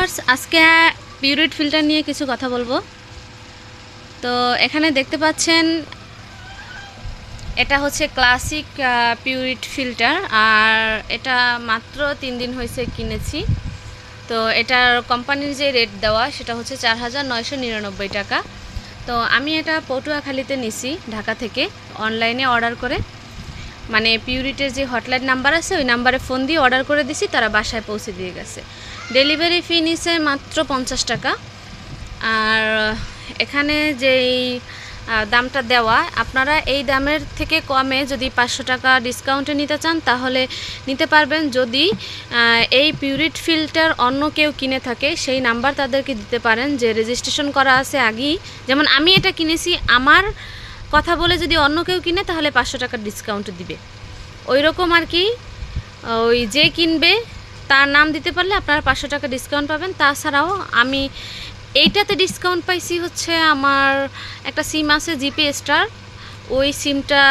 Viewers, আজকে Pureit filter নিয়ে কিছু কথা বলব। তো এখানে দেখতে পাচ্ছেন, এটা হচ্ছে ক্লাসিক পিউরিট ফিল্টার, আর এটা মাত্র তিন দিন হয়েছে কিনেছি। তো এটার কোম্পানির যে রেট দেওয়া, সেটা হচ্ছে চার হাজার নয়শো নিরানব্বই টাকা। তো আমি এটা পটুয়াখালীতে নিছি, ঢাকা থেকে, অনলাইনে অর্ডার করে। মানে পিউরিটের যে হটলাইন নাম্বার আছে, ওই নাম্বারে ফোন দিয়ে অর্ডার করে দিছি, তারা বাসায় পৌঁছে দিয়ে গেছে। ডেলিভারি ফি নিছে মাত্র পঞ্চাশ টাকা। আর, এখানে যেই দামটা দেওয়া, আপনারা এই দামের থেকে কমে যদি পাঁচশো টাকা ডিসকাউন্টে নিতে চান, তাহলে নিতে পারবেন। যদি এই পিউরিট ফিল্টার অন্য কেউ কিনে থাকে, সেই নাম্বার তাদেরকে দিতে পারেন। যে রেজিস্ট্রেশন করা আছে আগেই, যেমন আমি এটা কিনেছি, আমার কথা বলে যদি অন্য কেউ কিনে, তাহলে পাঁচশো টাকার ডিসকাউন্ট দিবে। ওই রকম আর কি, ওই যে কিনবে, তার নাম দিতে পারলে আপনারা পাঁচশো টাকা ডিসকাউন্ট পাবেন। তাছাড়াও আমি এইটাতে ডিসকাউন্ট পাইছি হচ্ছে আমার একটা সিম আছে জিপি স্টার ওই সিমটা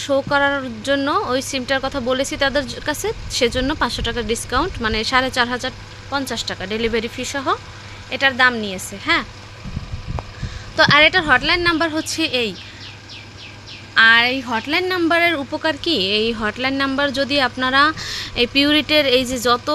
শো করার জন্য, ওই সিমটার কথা বলেছি তাদের কাছে, সেজন্য পাঁচশো টাকা ডিসকাউন্ট মানে সাড়ে চার হাজার পঞ্চাশ টাকা ডেলিভারি ফি সহ এটার দাম নিয়েছে হ্যাঁ। তো আর এটার হটলাইন নাম্বার হচ্ছে এই। আর এই হটলাইন নাম্বারের উপকার কি? এই হটলাইন নাম্বার যদি আপনারা এই পিউরিটের এই যে যত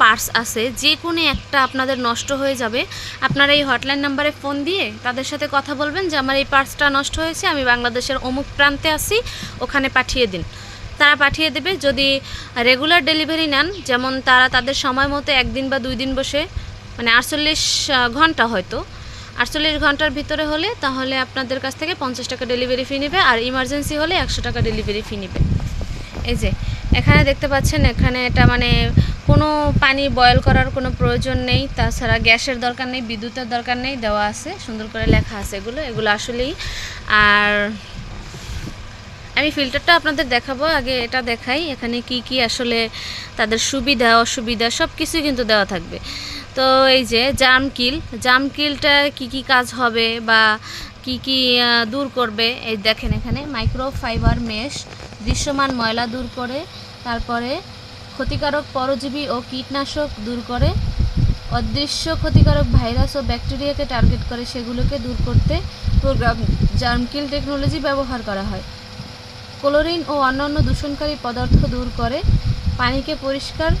পার্টস আছে যে কোনো একটা আপনাদের নষ্ট হয়ে যাবে, আপনারা এই হটলাইন নাম্বারে ফোন দিয়ে তাদের সাথে কথা বলবেন যে, আমার এই পার্টসটা নষ্ট হয়েছে, আমি বাংলাদেশের অমুক প্রান্তে আছি, ওখানে পাঠিয়ে দিন। তারা পাঠিয়ে দেবে, যদি রেগুলার ডেলিভারি নেন, যেমন তারা তাদের সময় মতো একদিন বা দুই দিন বসে মানে আটচল্লিশ ঘণ্টা হয়তো আটচল্লিশ ঘণ্টার ভিতরে হলে তাহলে আপনাদের কাছ থেকে পঞ্চাশ টাকা ডেলিভারি ফি নেবে আর ইমার্জেন্সি হলে একশো টাকা ডেলিভারি ফি নেবে। এই যে, এখানে দেখতে পাচ্ছেন এখানে এটা মানে কোনো পানি বয়েল করার কোনো প্রয়োজন নেই, তাছাড়া গ্যাসের দরকার নেই, বিদ্যুতের দরকার নেই, দেওয়া আছে, সুন্দর করে লেখা আছে এগুলো এগুলো আসলেই। আর আমি ফিল্টারটা আপনাদের দেখাবো, আগে এটা দেখাই, এখানে কি কি আসলে তাদের সুবিধা, অসুবিধা সব কিছুই কিন্তু দেওয়া থাকবে। তো এই যে জাম কিল জাম কিলটা কি কি কাজ হবে বা কি কি দূর করবে? এই দেখেন এখানে মাইক্রো ফাইবার মেশ দৃশ্যমান ময়লা দূর করে, তারপরে ক্ষতিকারক পরজীবী ও কীটনাশক দূর করে, অদৃশ্য ক্ষতিকারক ভাইরাস ও ব্যাকটেরিয়াকে টার্গেট করে সেগুলোকে দূর করতে প্রোগ্রাম জার্মকিল টেকনোলজি ব্যবহার করা হয়। ক্লোরিন ও অন্যান্য দূষণকারী পদার্থ দূর করে, পানিকে পরিষ্কার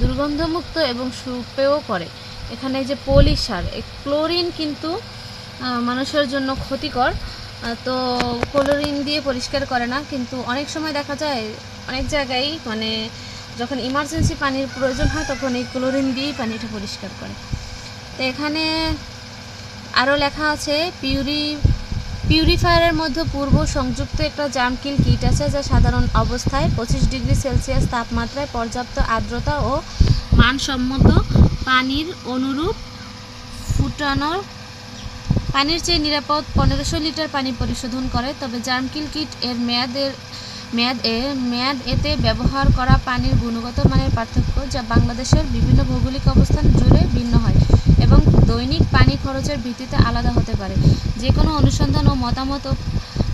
দুর্গন্ধমুক্ত এবং সুপেয় করে। এখানে যে পলি সার ক্লোরিন কিন্তু মানুষের জন্য ক্ষতিকর। তো ক্লোরিন দিয়ে পরিষ্কার করে না, কিন্তু অনেক সময় দেখা যায়, অনেক জায়গায় মানে যখন ইমার্জেন্সি পানির প্রয়োজন হয়, তখন এই ক্লোরিন দিয়েই পানিটা পরিষ্কার করে। তো এখানে আরও লেখা আছে, পিউরি পিউরিফায়ারের মধ্যে পূর্ব সংযুক্ত একটা জামকিল কিট আছে যা সাধারণ অবস্থায় পঁচিশ ডিগ্রি সেলসিয়াস তাপমাত্রায় পর্যাপ্ত আর্দ্রতা ও মানসম্মত পানির অনুরূপ ফুটানোর পানির চেয়ে নিরাপদ পনেরোশো লিটার পানি পরিশোধন করে। তবে জার্মকিল কিট এর মেয়াদের মেয়াদ এ মেয়াদ এতে ব্যবহার করা পানির গুণগত মানের পার্থক্য যা বাংলাদেশের বিভিন্ন ভৌগোলিক অবস্থান জুড়ে ভিন্ন হয়। এবং দৈনিক পানি খরচের ভিত্তিতে আলাদা হতে পারে। যে কোনো অনুসন্ধান ও মতামত ও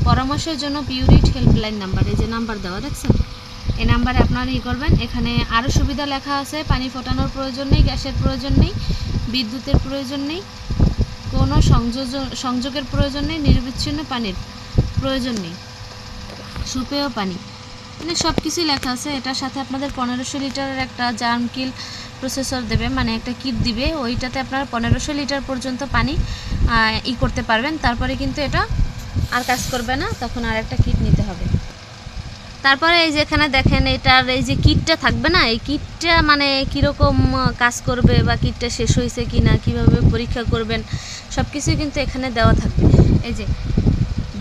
পরামর্শের জন্য পিউরিট হেল্পলাইন নাম্বার যে নাম্বার দেওয়া, দেখছেন? এই নাম্বারে আপনারা ই করবেন। এখানে আরও সুবিধা লেখা আছে, পানি ফোটানোর প্রয়োজন নেই, গ্যাসের প্রয়োজন নেই, বিদ্যুতের প্রয়োজন নেই, কোনো সংযোজন সংযোগের প্রয়োজন নেই, নিরবিচ্ছিন্ন পানির প্রয়োজন নেই, সুপেয় পানি। মানে সব কিছুই লেখা আছে। এটার সাথে আপনাদের পনেরোশো লিটারের একটা জার্ম কিল প্রসেসর দেবে মানে একটা কিট দিবে, ওইটাতে আপনারা পনেরোশো লিটার পর্যন্ত পানি ই করতে পারবেন। তারপরে কিন্তু এটা আর কাজ করবে না, তখন আর একটা কিট নিতে হবে। তারপরে এই যে এখানে দেখেন, এটার এই যে কিটটা থাকবে না, এই কিটটা মানে কীরকম কাজ করবে বা কিটটা শেষ হয়েছে কি না কীভাবে পরীক্ষা করবেন সব কিছুই কিন্তু এখানে দেওয়া থাকবে। এই যে,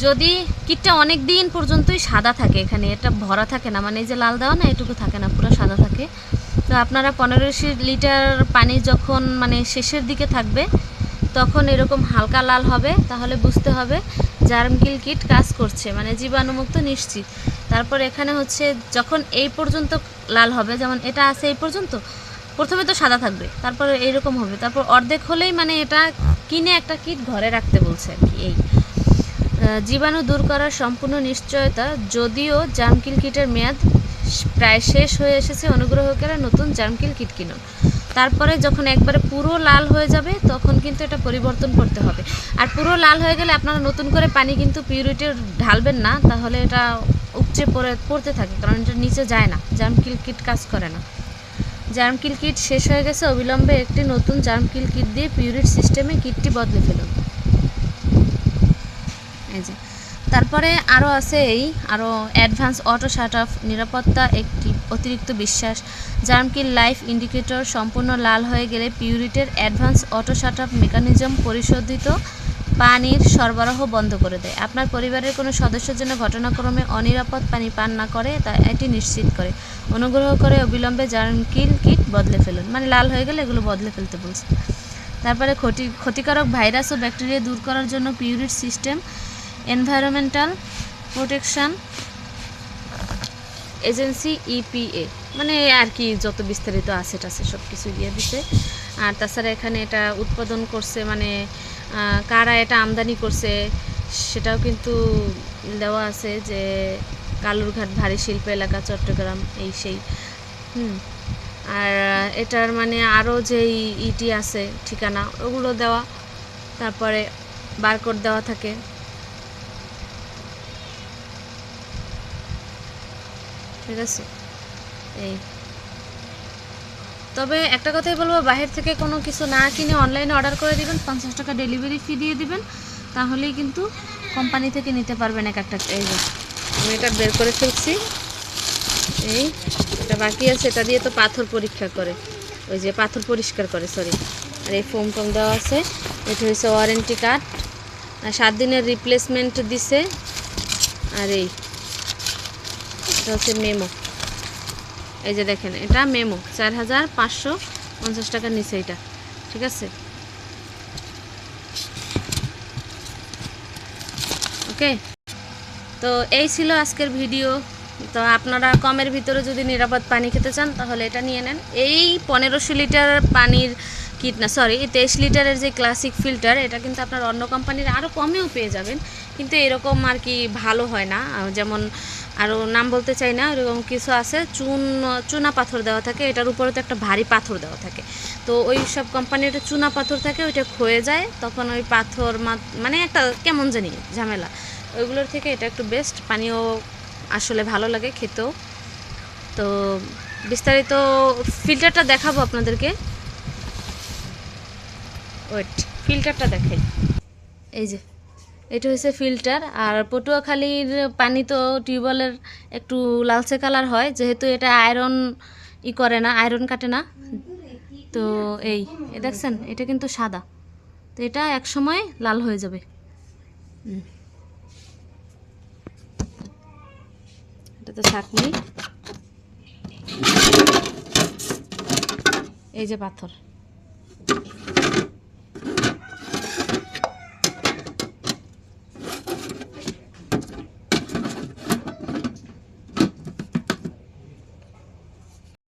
যদি কিটটা অনেক দিন পর্যন্তই সাদা থাকে এখানে, এটা ভরা থাকে না মানে এই যে লাল দেওয়া না, এটুকু থাকে না, পুরো সাদা থাকে। তো আপনারা পনেরোশো লিটার পানি যখন মানে শেষের দিকে থাকবে, তখন এরকম হালকা লাল হবে, তাহলে বুঝতে হবে জার্মকিল কিট কাজ করছে মানে জীবাণুমুক্ত নিশ্চিত। তারপর এখানে হচ্ছে যখন এই পর্যন্ত লাল হবে, যেমন এটা আছে এই পর্যন্ত, প্রথমে তো সাদা থাকবে, তারপর এইরকম হবে, তারপর অর্ধেক হলেই মানে এটা কিনে একটা কিট ঘরে রাখতে বলছে আর কি, এই। জীবাণু দূর করার সম্পূর্ণ নিশ্চয়তা, যদিও জার্মকিল কিটের মেয়াদ প্রায় শেষ হয়ে এসেছে অনুগ্রহ করে নতুন জার্মকিল কিট কিনুন। তারপরে যখন একবারে পুরো লাল হয়ে যাবে, তখন কিন্তু এটা পরিবর্তন করতে হবে। আর পুরো লাল হয়ে গেলে আপনারা নতুন করে পানি কিন্তু পিউরিটি ঢালবেন না, তাহলে এটা উপচে পড়ে, পড়তে থাকে, কারণ এটা নিচে যায় না। জার্ম কিল কিট কাজ করে না। জার্ম কিল কিট শেষ হয়ে গেছে, অবিলম্বে একটি নতুন জার্ম কিল কিট দিয়ে পিউরিট সিস্টেমে কিটটি বদলে ফেলুন। এই যে। তারপরে আরও আছে এই আরও অ্যাডভান্স অটো শাট অফ নিরাপত্তা একটি অতিরিক্ত বিশ্বাস। জার্মকিল লাইফ ইন্ডিকেটর সম্পূর্ণ লাল হয়ে গেলে পিউরিটের advance auto shut off mechanism পরিশোধিত পানির সরবরাহ বন্ধ করে দেয়। আপনার পরিবারের কোনো সদস্যের জন্য ঘটনাক্রমে অনিরাপদ পানি পান না করে, তা এটি নিশ্চিত করে। অনুগ্রহ করে অবিলম্বে জার্মকিল কিট বদলে ফেলুন। মানে লাল হয়ে গেলে এগুলো বদলে ফেলতে বলছে। তারপরে ক্ষতি, ক্ষতিকারক ভাইরাস ও ব্যাকটেরিয়া দূর করার জন্য Pureit system environmental protection agency EPA মানে আর কি যত বিস্তারিত আছে টাছে সব কিছু দিয়ে দিছে। আর তাছাড়া এখানে এটা উৎপাদন করছে মানে কারা এটা আমদানি করছে সেটাও কিন্তু দেওয়া আছে যে কালুরঘাট ভারী শিল্প এলাকা, চট্টগ্রাম, এই সেই। হুম, আর এটার মানে আরও যেই ইটি আছে ঠিকানা, ওগুলো দেওয়া। তারপরে বারকোড দেওয়া থাকে। ঠিক আছে? এই। তবে একটা কথাই বলব বাইরে থেকে কোনো কিছু না কিনে অনলাইনে অর্ডার করে দিবেন, পঞ্চাশ টাকা ডেলিভারি ফি দিয়ে দিবেন, তাহলেই কিন্তু কোম্পানি থেকে নিতে পারবেন এক একটা এই আমি এটা বের করে ফেলছি। এই, এটা বাকি আছে, এটা দিয়ে তো পাথর পরীক্ষা করে। ওই যে পাথর পরিষ্কার করে সরি আর এই ফোম টোম দেওয়া আছে, এটা হচ্ছে ওয়ারেন্টি কার্ড আর সাত দিনের রিপ্লেসমেন্ট দিছে। আর এই এটা হচ্ছে মেমো। এই যে দেখেন, এটা মেমো। চার হাজার পাঁচশো পঞ্চাশ টাকার নিচে এটা, ঠিক আছে? ওকে? তো এই ছিল আজকের ভিডিও। তো আপনারা কমের ভিতরে যদি নিরাপদ পানি খেতে চান, তাহলে এটা নিয়ে নেন। এই পনেরোশো লিটার পানির কিট না সরি তেইশ লিটারের যে ক্লাসিক ফিল্টার এটা কিন্তু আপনার অন্য কোম্পানির আরও কমেও পেয়ে যাবেন। কিন্তু এরকম আর কি ভালো হয় না। যেমন আরও নাম বলতে চাই না এরকম কিছু আছে, চুন, চুনা পাথর দেওয়া থাকে, এটার উপরে তো একটা ভারী পাথর দেওয়া থাকে। তো ওই সব কোম্পানির চুনা পাথর থাকে, ওইটা ক্ষয়ে যায়, তখন ওই পাথর মানে একটা কেমন জানি ঝামেলা। ওইগুলোর থেকে এটা একটু বেস্ট পানিও আসলে ভালো লাগে খেতেও। তো বিস্তারিত ফিল্টারটা দেখাবো আপনাদেরকে। ওয়েট ফিল্টারটা দেখাই। এই যে এটা হচ্ছে ফিল্টার আর পটুয়াখালীর পানি তো টিউবওয়েলের একটু লালচে কালার হয়, যেহেতু এটা আয়রন ই করে না আয়রন কাটে না। তো এই দেখছেন, এটা কিন্তু সাদা। তো এটা এক সময় লাল হয়ে যাবে। এটা তো ছাকনি এই যে পাথর।